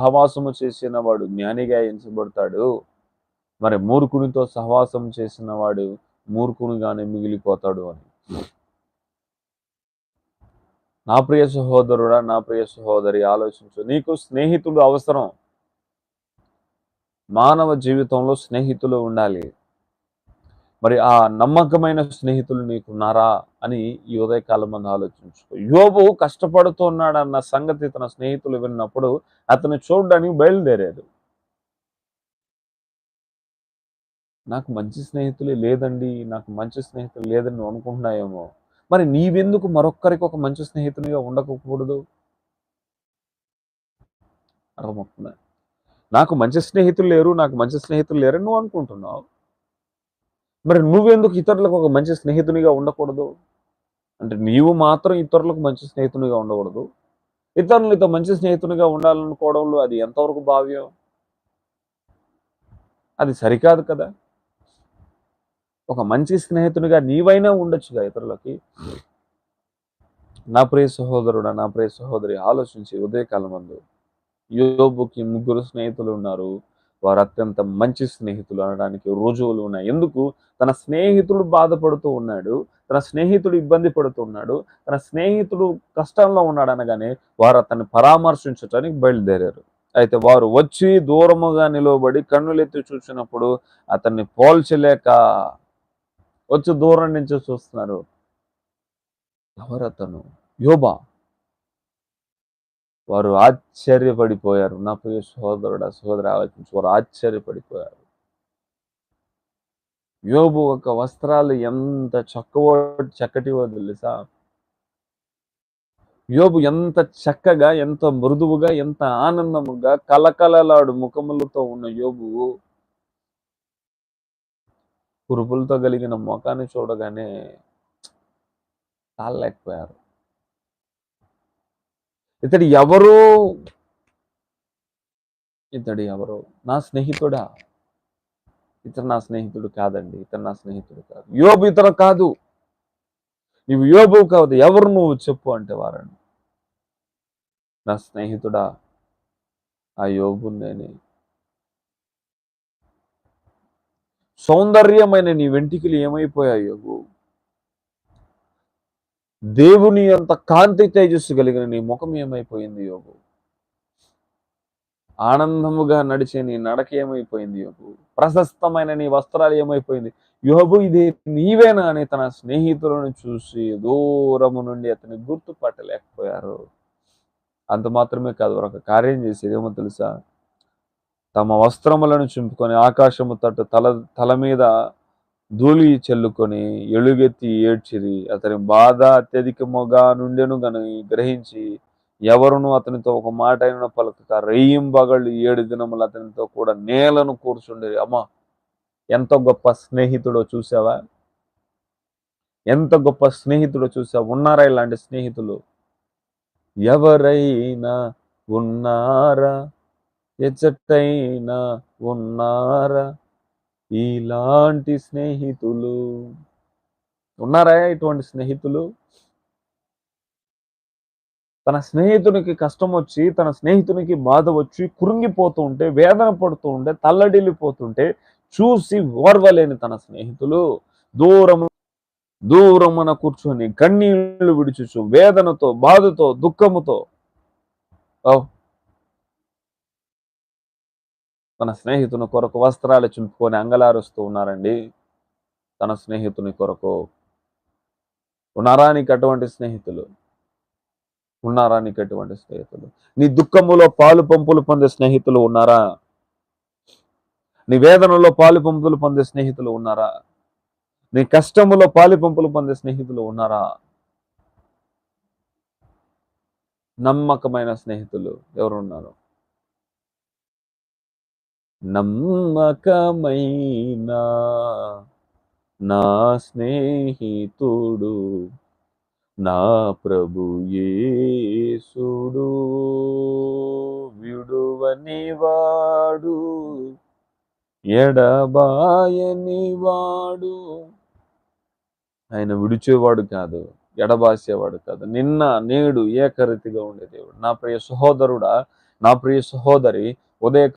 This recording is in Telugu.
సహవాసము చేసిన వాడు జ్ఞానిగా ఎంచబడతాడు. మరి మూర్ఖునితో సహవాసం చేసిన వాడు మూర్ఖునిగానే మిగిలిపోతాడు అని. నా ప్రియ సహోదరుడా నా ప్రియ సహోదరి ఆలోచించు. నీకు స్నేహితుడు అవసరం. మానవ జీవితంలో స్నేహితులు ఉండాలి. మరి ఆ నమ్మకమైన స్నేహితులు నీకున్నారా అని ఈ ఉదయకాలం మంది ఆలోచించుకో. యోబు కష్టపడుతున్నాడన్న సంగతి తన స్నేహితులు విన్నప్పుడు అతను చూడడానికి బయలుదేరాడు. నాకు మంచి స్నేహితులే లేదండి నాకు మంచి స్నేహితులు లేదని నువ్వు అనుకుంటున్నాయేమో మరి నీవెందుకు మరొక్కరికి ఒక మంచి స్నేహితునిగా ఉండకూడదు? అర్థమవుతుందా? నాకు మంచి స్నేహితులు లేరు నాకు మంచి స్నేహితులు లేరని నువ్వు అనుకుంటున్నావు. మరి నువ్వెందుకు ఇతరులకు ఒక మంచి స్నేహితునిగా ఉండకూడదు? అంటే నీవు మాత్రం ఇతరులకు మంచి స్నేహితునిగా ఉండకూడదు. ఇతరులతో మంచి స్నేహితునిగా ఉండాలనుకోవడంలో అది ఎంతవరకు భావ్యం? అది సరికాదు కదా. ఒక మంచి స్నేహితునిగా నీవైనా ఉండొచ్చుగా ఇతరులకి. నా ప్రియ సహోదరుడా నా ప్రియ సహోదరి ఆలోచించి ఉదయకాలం ముందు యోబుకి ముగ్గురు స్నేహితులు ఉన్నారు. వారు అత్యంత మంచి స్నేహితులు అనడానికి రుజువులు ఉన్నాయి. ఎందుకు? తన స్నేహితుడు బాధపడుతూ ఉన్నాడు తన స్నేహితుడు ఇబ్బంది పడుతున్నాడు తన స్నేహితుడు కష్టంలో ఉన్నాడు అనగానే వారు అతన్ని పరామర్శించడానికి బయలుదేరారు. అయితే వారు వచ్చి దూరముగా నిలవబడి కన్నులెత్తి చూసినప్పుడు అతన్ని పోల్చలేక వచ్చి దూరం నుంచి చూస్తున్నారు. ఎవరతను అతను? యోబా. వారు ఆశ్చర్యపడిపోయారు. నా ప్రియ సహోదరుడు సహోదరు ఆలోచించి వారు ఆశ్చర్యపడిపోయారు. యోబు ఒక వస్త్రాలు ఎంత చక్కవో చక్కటివో తెలుసా? యోబు ఎంత చక్కగా ఎంత మృదువుగా ఎంత ఆనందముగా కలకలలాడు ముఖములతో ఉన్న యోబు కురుపులతో కలిగిన ముఖాన్ని చూడగానే తాళలేకపోయారు ఇతడు ఎవరు? ఇతడు ఎవరు? నా స్నేహితుడా? ఇతను నా స్నేహితుడు కాదండి ఇతను నా స్నేహితుడు కాదు. యోబు ఇతను కాదు. నువ్వు యోబు కాదు ఎవరు నువ్వు చెప్పు అంటే వారండి. నా స్నేహితుడా? ఆ యోబు నేనే. సౌందర్యమైన నీ వెంటికలు ఏమైపోయాయి యోగు దేవుని అంత కాంతి తేజస్సు కలిగిన నీ ముఖం ఏమైపోయింది యోగు ఆనందముగా నడిచే నీ నడక ఏమైపోయింది యోగు ప్రశస్తమైన నీ వస్త్రాలు ఏమైపోయింది? యోబు ఇది నీవేనా అని తన స్నేహితులను చూసి దూరము నుండి అతని గుర్తుపట్టలేకపోయారు అంత మాత్రమే కాదు ఒక కార్యం చేసేది ఏమో తెలుసా? తమ వస్త్రములను చింపుకొని ఆకాశము తట్టు తల తల మీద ధూళి చెల్లుకొని ఎలుగెత్తి ఏడ్చిరి. అతని బాధ అత్యధికముగా నుండెను గని గ్రహించి ఎవరును అతనితో ఒక మాట అయిన పలకక రెయ్యింబగళ్ళు ఏడు దినములు అతనితో కూడా నేలను కూర్చుండేది అమ్మా ఎంత గొప్ప స్నేహితుడో చూసావా ఎంత గొప్ప స్నేహితుడో చూసావా ఉన్నారా ఇలాంటి స్నేహితులు? ఎవరైనా ఉన్నారా? ఎచ్చటైనా ఉన్నారా? ఇలాంటి స్నేహితులు. ఉన్నారా ఇటువంటి స్నేహితులు? తన స్నేహితునికి కష్టం వచ్చి తన స్నేహితునికి బాధ వచ్చి కురుంగిపోతూ ఉంటే వేదన పడుతూ ఉంటే తల్లడిల్లిపోతుంటే చూసి ఓర్వలేని తన స్నేహితులు. దూరము దూరమున కూర్చొని కన్నీళ్ళు విడిచుచు వేదనతో బాధతో దుఃఖముతో. తన స్నేహితుని కొరకు వస్త్రాలు చింపుకొని అంగలారుస్తూ ఉన్నారండి. తన స్నేహితుని కొరకు. ఉన్నారా నీకు అటువంటి స్నేహితులు? ఉన్నారా నీకు అటువంటి స్నేహితులు? నీ దుఃఖములో పాలు పంపులు పొందే స్నేహితులు ఉన్నారా? నీ వేదనలో పాలు పంపులు పొందే స్నేహితులు ఉన్నారా? నీ కష్టములో పాలు పంపులు పొందే స్నేహితులు ఉన్నారా? నమ్మకమైన స్నేహితులు ఎవరున్నారు? నమ్మకమైన నా స్నేహితుడు నా ప్రభు యేసుడు. విడువని వాడు ఎడబాయని వాడు. ఆయన విడిచేవాడు కాదు ఎడబాసేవాడు కాదు. నిన్న నేడు ఏకరీతిగా ఉండే దేవుడు. నా ప్రియ సహోదరుడా నా ప్రియ సహోదరి ఉదయ